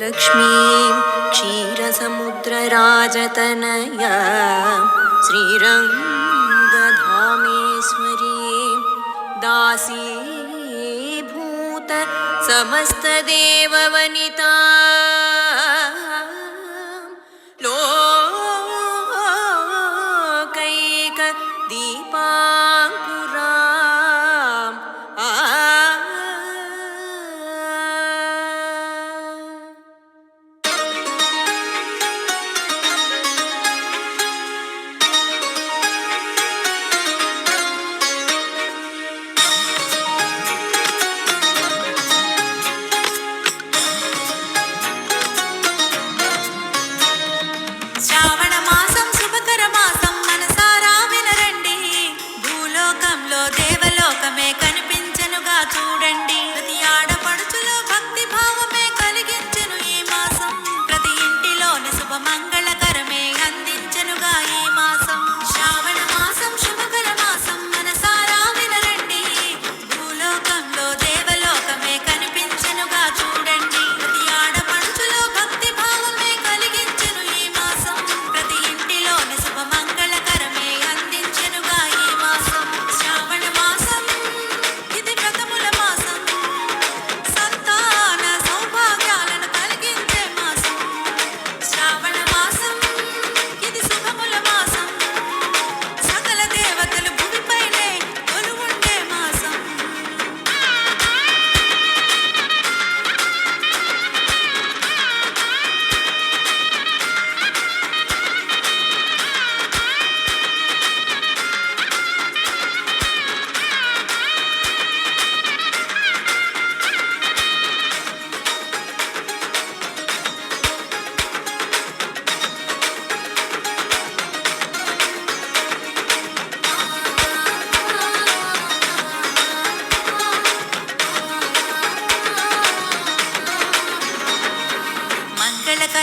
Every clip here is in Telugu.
लक्ष्मी क्षीरसमुद्रजतनया श्रीरंगी दास भूत समस्त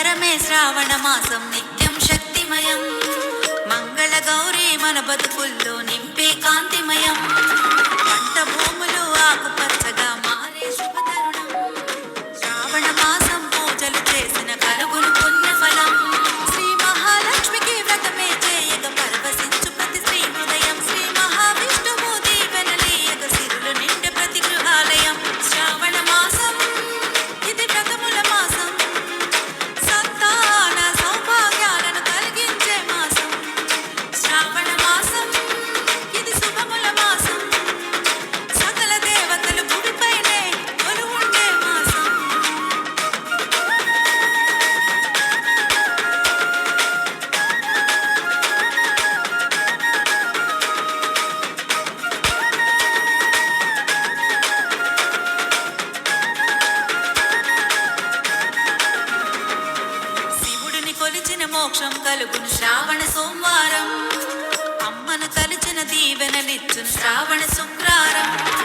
మంగళకరమే శ్రావణ మాసం నిత్యం శక్తిమయం. మంగళ గౌరీ మన బతుకుల్లో నింపి మోక్షం కలుగును శ్రావణ సోమవారం. అమ్మను తలచిన దీవెన నిచ్చును శ్రావణ శుక్రారం.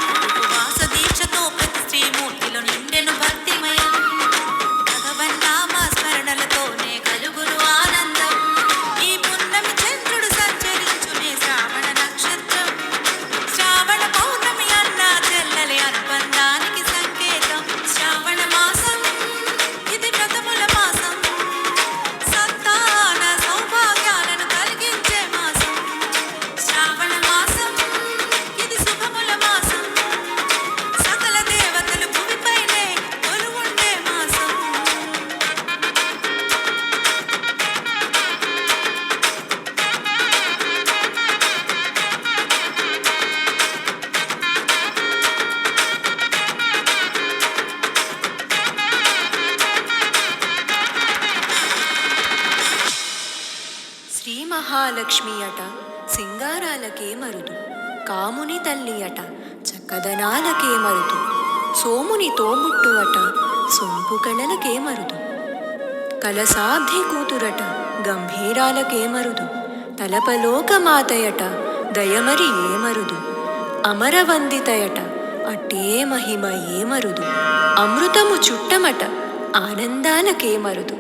మహాలక్ష్మి అట సింగారాలకే మరుదు కాముని తల్లి అట చక్కదనాలకే మరుదు సోముని తోబుట్టు అట సొంపు కళలకే మరుదు కలసాధ్య కూతురట గంభీరాలకే మరుదు తలపలోకమాతయట దయమరి ఏమరుదు అమరవందితయట అట్టే మహిమ ఏమరుదు అమృతము చుట్టమట ఆనందాలకేమరుదు